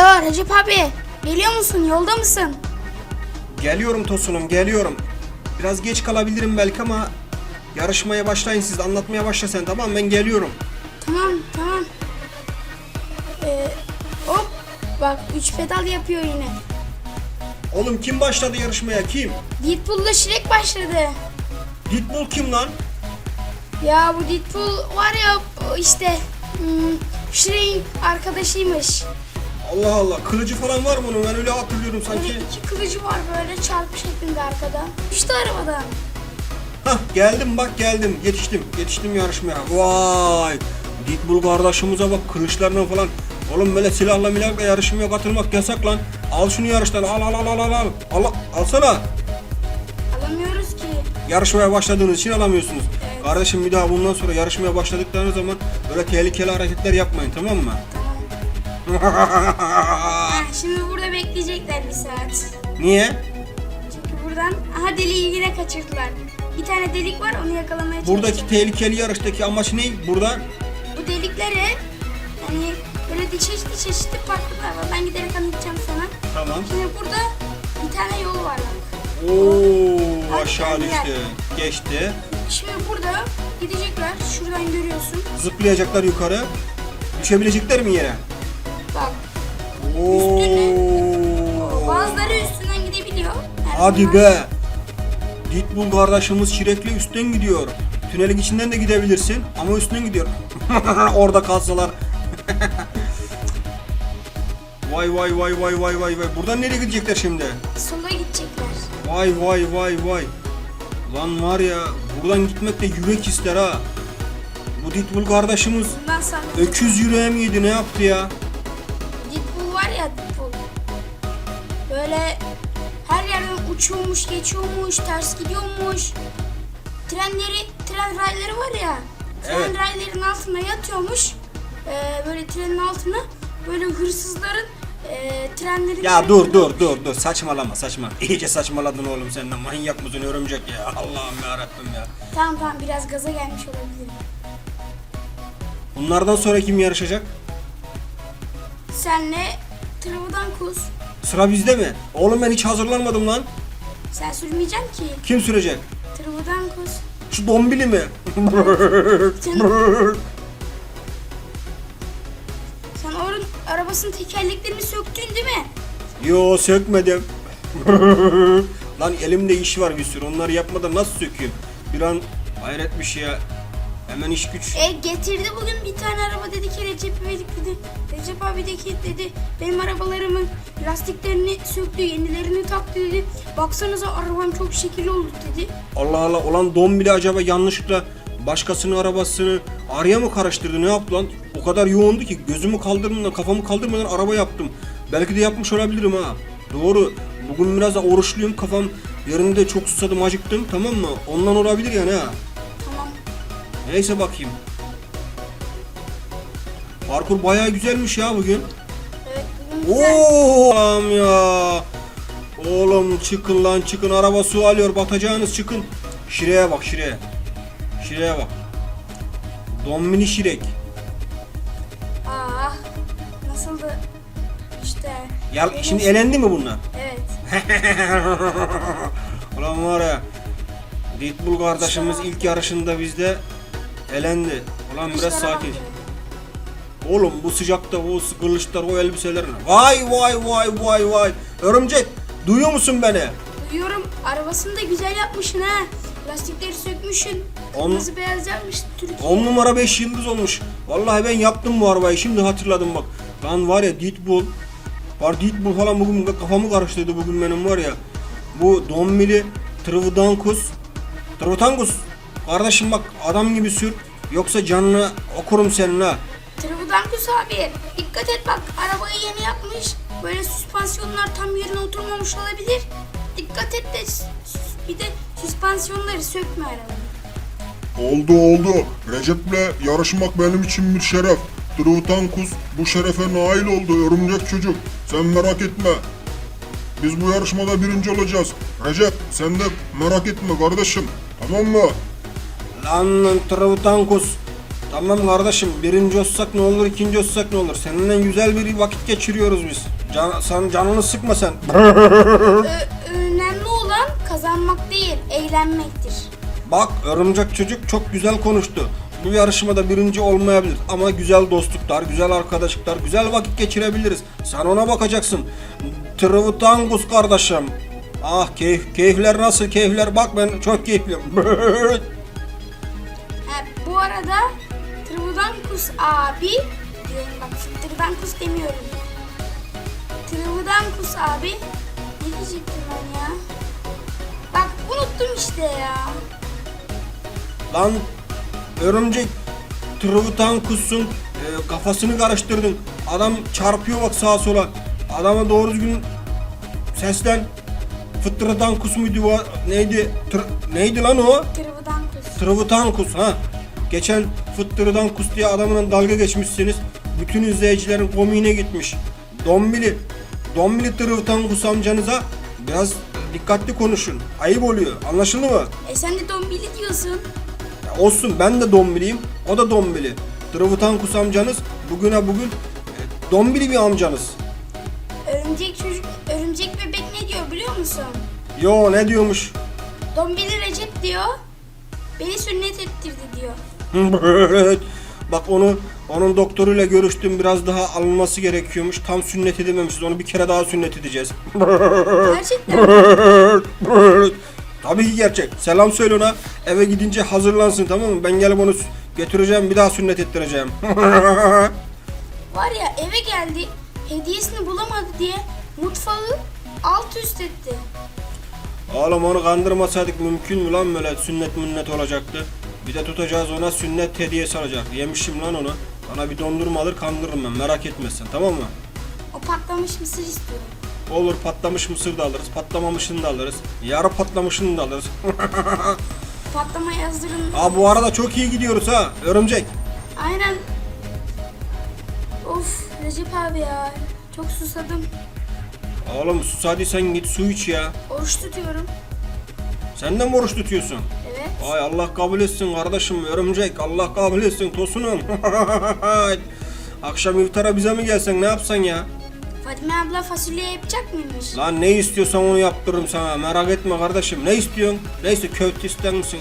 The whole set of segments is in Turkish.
Alo Recep abi. Geliyor musun? Yolda mısın? Geliyorum Tosunum geliyorum. Biraz geç kalabilirim belki ama yarışmaya başlayın siz anlatmaya başla sen tamam ben geliyorum. Tamam tamam. Ee, hop. Bak 3 pedal yapıyor yine. Oğlum kim başladı yarışmaya kim? Deadpool'la Shrek başladı. Pitbull kim lan? Ya bu Deadpool var ya işte hmm, Shrek'in arkadaşıymış. Allah Allah kılıcı falan var mı onun ben öyle hatırlıyorum sanki. iki kılıcı var böyle çarpı şeklinde arkada. Düştü arabadan. Hah geldim bak geldim yetiştim yetiştim yarışmaya. Vay Pitbull kardeşimize bak kılıçlarla falan. Oğlum böyle silahla milahla yarışmaya katılmak yasak lan. Al şunu yarıştan al al al al al al. al alsana. Alamıyoruz ki. Yarışmaya başladığınız için alamıyorsunuz. Evet. Kardeşim bir daha bundan sonra yarışmaya başladıklarınız zaman böyle tehlikeli hareketler yapmayın tamam mı? Ha, şimdi burada bekleyecekler bir saat. Niye? Çünkü buradan aha deliği yine kaçırdılar. Bir tane delik var onu yakalamaya Buradaki çalışacak. tehlikeli yarıştaki amaç ne? Burada Bu deliklere hani böyle çeşitli çeşitli parkurlar var. Ben giderek anlatacağım sana. tamam. Şimdi burada bir tane yol var. Oo Hadi aşağı sen gel. düştü. Geçti. Şimdi burada gidecekler. Şuradan görüyorsun. Zıplayacaklar yukarı. Düşebilecekler mi yere? Oo. bazıları üstünden gidebiliyor. Yani Hadi bunlar- be. Pitbull kardeşimiz Şirekli üstten gidiyor. Tünelin içinden de gidebilirsin ama üstten gidiyor. Orada kalsalar. vay vay vay vay vay vay vay. Buradan nereye gidecekler şimdi? Sola gidecekler. Vay vay vay vay. Lan var ya buradan gitmek de yürek ister ha. Bu Pitbull kardeşimiz Bundan sonra öküz yüreğe mi yedi ne yaptı ya? Böyle her yerden uçuyormuş, geçiyormuş, ters gidiyormuş. Trenleri, tren rayları var ya. Tren Evet. rayların altına yatıyormuş. Ee, böyle trenin altına böyle hırsızların e, trenleri... Ya dur dur dur dur saçmalama saçma. İyice saçmaladın oğlum sen de manyak mısın örümcek ya. Allah'ım ya Rabbim ya. Tamam tamam biraz gaza gelmiş olabilirim. Bunlardan sonra kim yarışacak? Senle Travadan Kuz. Sıra bizde mi? Oğlum ben hiç hazırlanmadım lan. Sen sürmeyeceksin ki. Kim sürecek? Travadan Kuz. Şu dombili mi? Sen, sen onun arabasının tekerleklerini söktün değil mi? Yo sökmedim. lan elimde iş var bir sürü. Onları yapmadan nasıl sökeyim? Bir an hayret bir şey ya. Hemen iş güç. E getirdi bugün bir tane araba dedi ki Recep İvedik dedi. Recep abi de ki dedi benim arabalarımın lastiklerini söktü yenilerini taktı dedi. Baksanıza arabam çok şekil oldu dedi. Allah Allah olan dombili acaba yanlışlıkla başkasının arabasını araya mı karıştırdı ne yaptı lan? O kadar yoğundu ki gözümü kaldırmadan kafamı kaldırmadan araba yaptım. Belki de yapmış olabilirim ha. Doğru. Bugün biraz da oruçluyum kafam yerinde çok susadım acıktım tamam mı? Ondan olabilir yani ha. Neyse bakayım. Parkur bayağı güzelmiş ya bugün. Evet bugün güzel. Oo ya. Oğlum çıkın lan çıkın araba su alıyor batacağınız çıkın. Şire'ye bak Şire'ye. Şire'ye bak. Domini Şirek. Ah nasıldı işte. Ya benim- şimdi elendi mi bunlar? Evet. Ulan var ya. Deadpool kardeşimiz ilk yarışında bizde elendi. Ulan biraz sakin. Oğlum bu sıcakta o kılıçlar o elbiseler ne? Vay vay vay vay vay. Örümcek duyuyor musun beni? Duyuyorum arabasını da güzel yapmışsın ha. Lastikleri sökmüşsün. Kırmızı beyaz yapmış Türkiye. 10 numara 5 yıldız olmuş. Vallahi ben yaptım bu arabayı şimdi hatırladım bak. Lan var ya Deadpool. Var Deadpool falan bugün kafamı karıştırdı bugün benim var ya. Bu Dombili Trivdankus. Trivdankus. Kardeşim bak adam gibi sür. Yoksa canını okurum senin ha. Trivdankus abi dikkat et bak arabayı yeni yapmış. Böyle süspansiyonlar tam yerine oturmamış olabilir. Dikkat et de bir de süspansiyonları sökme arabanın. Oldu oldu. Recep'le yarışmak benim için bir şeref. Trutankus bu şerefe nail oldu örümcek çocuk. Sen merak etme. Biz bu yarışmada birinci olacağız. Recep sen de merak etme kardeşim. Tamam mı? Lan Trivdankus. Tamam kardeşim birinci olsak ne olur ikinci olsak ne olur. Seninle güzel bir vakit geçiriyoruz biz. Can, sen canını sıkma sen. Ö- önemli olan kazanmak değil, eğlenmektir. Bak örümcek çocuk çok güzel konuştu. Bu yarışmada birinci olmayabilir ama güzel dostluklar, güzel arkadaşlıklar, güzel vakit geçirebiliriz. Sen ona bakacaksın. Trıvıtangus kardeşim. Ah keyif, keyifler nasıl keyifler bak ben çok keyifliyim. Arada Trıvıdankus abi diyorum bak Trıvıdankus demiyorum. Trıvıdankus abi ne diyecektim ben ya? Bak unuttum işte ya. Lan örümcek Trıvıtankus'un e, kafasını karıştırdın. Adam çarpıyor bak sağa sola. Adama doğru düzgün seslen. Fıttırıdankus muydu bu? Neydi? Tır- neydi lan o? Trıvıdankus. Trıvıtankus ha. Geçen Fıttırıdankus diye adamla dalga geçmişsiniz. Bütün izleyicilerin komiğine gitmiş. Dombili. Dombili Trıvıtankus amcanıza biraz dikkatli konuşun. Ayıp oluyor. Anlaşıldı mı? E sen de dombili diyorsun. Ya olsun ben de dombiliyim. O da dombili. Trıvıtankus amcanız bugüne bugün e, dombili bir amcanız. Örümcek çocuk, örümcek bebek ne diyor biliyor musun? Yo ne diyormuş? Dombili Recep diyor. Beni sünnet ettirdi diyor. Bak onu onun doktoruyla görüştüm biraz daha alınması gerekiyormuş. Tam sünnet edememişiz. Onu bir kere daha sünnet edeceğiz. Gerçekten? Tabii ki gerçek. Selam söyle ona. Eve gidince hazırlansın tamam mı? Ben gelip onu götüreceğim bir daha sünnet ettireceğim. Var ya eve geldi hediyesini bulamadı diye mutfağı alt üst etti. Oğlum onu kandırmasaydık mümkün mü lan böyle sünnet münnet olacaktı. Bir de tutacağız ona sünnet hediyesi alacak. Yemişim lan onu. Bana bir dondurma alır kandırırım ben merak etme sen tamam mı? O patlamış mısır istiyor. Olur patlamış mısır da alırız, patlamamışını da alırız. Yarı patlamışını da alırız. Patlamaya hazırın. Aa bu arada çok iyi gidiyoruz ha örümcek. Aynen. Of Recep abi ya. Çok susadım. Oğlum sus hadi sen git su iç ya. Oruç tutuyorum. Sen de mi oruç tutuyorsun? Evet. Ay Allah kabul etsin kardeşim örümcek Allah kabul etsin tosunum. Akşam iftara bize mi gelsen ne yapsan ya? Fatime abla fasulye yapacak mıymış? Lan ne istiyorsan onu yaptırırım sana merak etme kardeşim ne istiyorsun? Neyse köfte ister misin?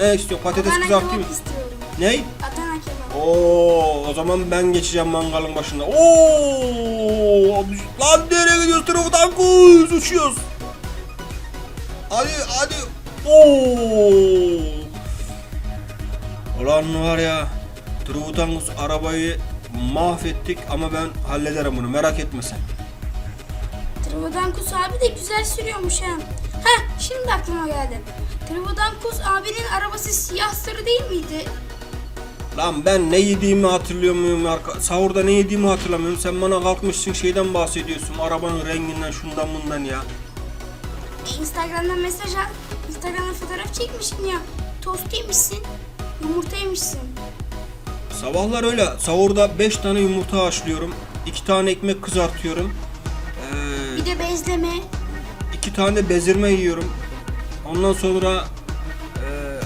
Ne istiyorsun patates Adana kızartayım mı? istiyorum. Ney? Adana kebap. Oo, o zaman ben geçeceğim mangalın başında. Oo, lan nereye gidiyoruz? Trafıdan kuz uçuyoruz. Hadi hadi. Oo. Ulan var ya. Kuz arabayı mahvettik ama ben hallederim bunu merak etme sen. Travodankus abi de güzel sürüyormuş ha. Heh şimdi aklıma geldi. Travodankus abinin arabası siyah sarı değil miydi? Lan ben ne yediğimi hatırlıyor muyum? Arka, sahurda ne yediğimi hatırlamıyorum. Sen bana kalkmışsın şeyden bahsediyorsun. Arabanın renginden şundan bundan ya. E, Instagram'dan mesaj at. Instagram'da fotoğraf çekmişsin ya. Tost yemişsin. Yumurta yemişsin. Sabahlar öyle. Sahurda 5 tane yumurta haşlıyorum. 2 tane ekmek kızartıyorum. Ee, Bir de bezleme. 2 tane bezirme yiyorum. Ondan sonra ee,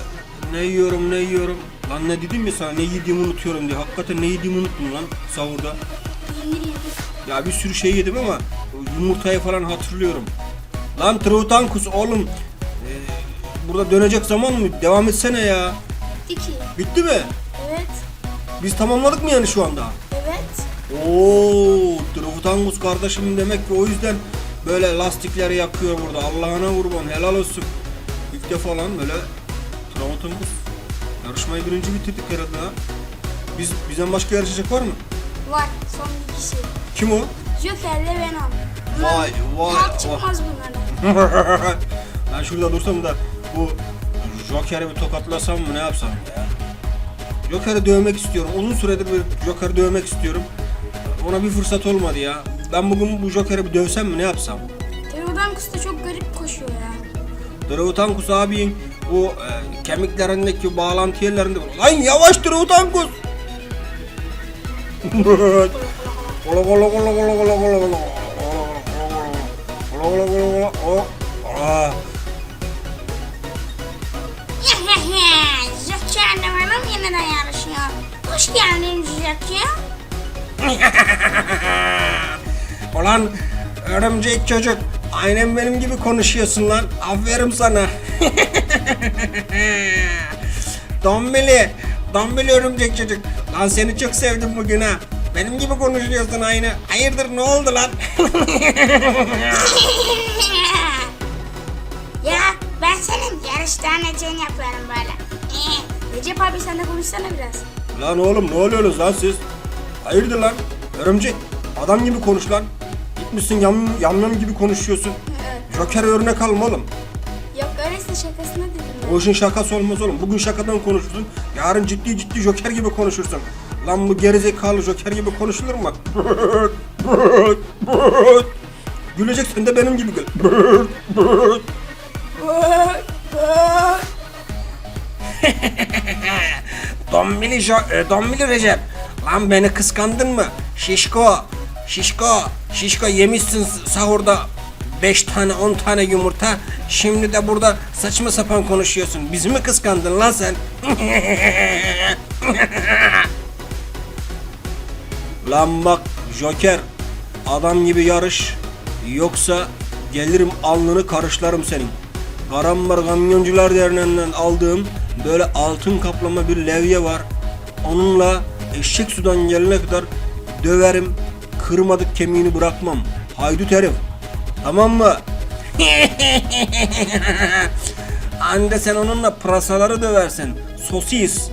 ne yiyorum ne yiyorum. Lan ne dedim ya sana ne yediğimi unutuyorum diye. Hakikaten ne yediğimi unuttum lan sahurda. Peynir yedik. Ya bir sürü şey yedim ama yumurtayı falan hatırlıyorum. Lan Trautankus oğlum. Burada dönecek zaman mı? Devam etsene ya. Bitti ki. Bitti mi? Evet. Biz tamamladık mı yani şu anda? Evet. Oo, Trautangus kardeşim demek ki o yüzden böyle lastikleri yakıyor burada. Allah'ına kurban helal olsun. İlk defa lan böyle Trautangus. Yarışmayı birinci bitirdik herhalde ha. Biz, bizden başka yarışacak var mı? Var. Son bir kişi. Kim o? Joker'le Venom. Vay, vay, vay. çıkmaz bunlara. ben şurada dursam da bu Joker'i bir tokatlasam mı ne yapsam ya? Joker'i dövmek istiyorum. Uzun süredir bir Joker'i dövmek istiyorum. Ona bir fırsat olmadı ya. Ben bugün bu Joker'i bir dövsem mi ne yapsam? Travodankus da çok garip koşuyor ya. Drautankus abinin bu e, kemiklerindeki bağlantı yerlerinde Lan yavaş Drautankus! Kola kola kola kola kola kola kola kola kola kola kola kola Aa, Joker'le Yeniden yarışıyor. hoş geldin Jack ya. Ulan örümcek çocuk. Aynen benim gibi konuşuyorsun lan. Aferin sana. Dombili. Dombili örümcek çocuk. Lan seni çok sevdim bugün ha. Benim gibi konuşuyorsun aynı. Hayırdır ne oldu lan? ya ben senin yarış tanecini yapıyorum böyle. Recep abi sen de konuşsana biraz. lan oğlum ne oluyorsunuz lan siz? Hayırdır lan? Örümcek. Adam gibi konuş lan. Gitmişsin yam, yamyam gibi konuşuyorsun. Evet. Joker örnek alma oğlum. Yok öyleyse şakasına dedim ben. O işin şakası olmaz oğlum. Bugün şakadan konuşursun. Yarın ciddi ciddi Joker gibi konuşursun. Lan bu gerizekalı Joker gibi konuşulur mu? Güleceksin de benim gibi gül. Dombili, jo e, Dombili Recep. Lan beni kıskandın mı? Şişko, şişko, şişko yemişsin sahurda 5 tane 10 tane yumurta. Şimdi de burada saçma sapan konuşuyorsun. Bizi mi kıskandın lan sen? lan bak Joker adam gibi yarış yoksa gelirim alnını karışlarım senin. Karambar Kamyoncular Derneği'nden aldığım böyle altın kaplama bir levye var. Onunla eşek sudan gelene kadar döverim. Kırmadık kemiğini bırakmam. Haydut herif. Tamam mı? Anne sen onunla pırasaları döversin. Sosis.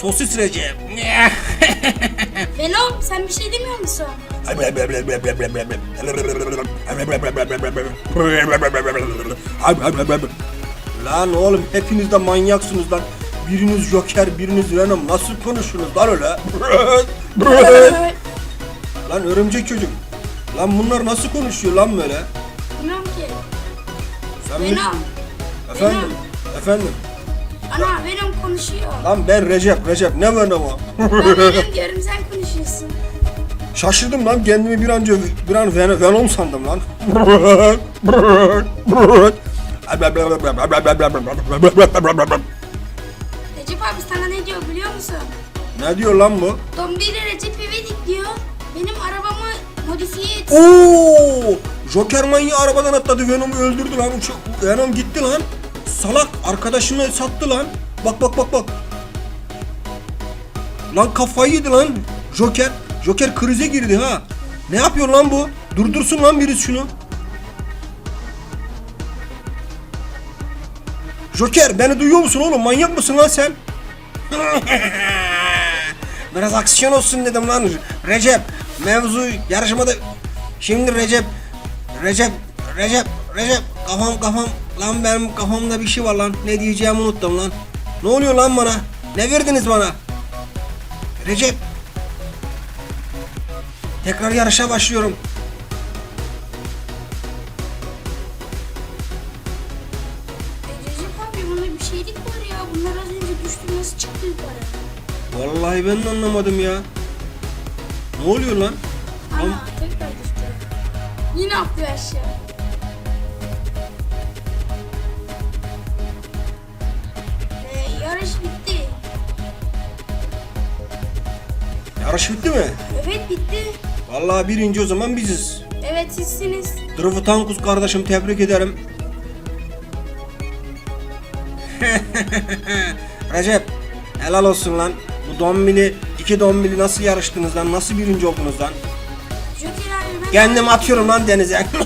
Sosis Recep. Venom sen bir şey demiyor musun? Lan oğlum hepiniz de manyaksınız lan. Biriniz Joker, biriniz Venom. Nasıl konuşuyorsunuz lan öyle? lan örümcek çocuk. Lan bunlar nasıl konuşuyor lan böyle? Bilmiyorum ki. Sen mi- Venom. Efendim? Venom. Efendim? Ana Venom konuşuyor. Lan ben Recep, Recep ne Venom'u? Ben Venom diyorum sen konuşuyorsun. Şaşırdım lan kendimi bir anca bir an Ven- Venom sandım lan. Recep abi sana ne diyor biliyor musun? ne diyor lan bu? Dombili Recep İvedik diyor. Benim arabamı modifiye et. Oo! Joker manyağı arabadan atladı Venom'u öldürdü lan. Uça- Venom gitti lan. Salak arkadaşını sattı lan. Bak bak bak bak. Lan kafayı yedi lan. Joker. Joker krize girdi ha. Ne yapıyor lan bu? Durdursun lan birisi şunu. Joker beni duyuyor musun oğlum? Manyak mısın lan sen? Biraz aksiyon olsun dedim lan. Recep mevzu yarışmada şimdi Recep Recep Recep Recep kafam kafam lan benim kafamda bir şey var lan. Ne diyeceğimi unuttum lan. Ne oluyor lan bana? Ne verdiniz bana? Recep Tekrar yarışa başlıyorum. Vallahi ben de anlamadım ya. Ne oluyor lan? Ana tekrar düştü. Yine atlıyor aşağı. E, yarış bitti. Yarış bitti mi? Evet bitti. Vallahi birinci o zaman biziz. Evet sizsiniz. Dırıfı Tankus kardeşim tebrik ederim. Recep helal olsun lan. Bu dombili, iki dombili nasıl yarıştınız lan? Nasıl birinci oldunuz lan? Joker abi ben... Kendim atıyorum lan denize.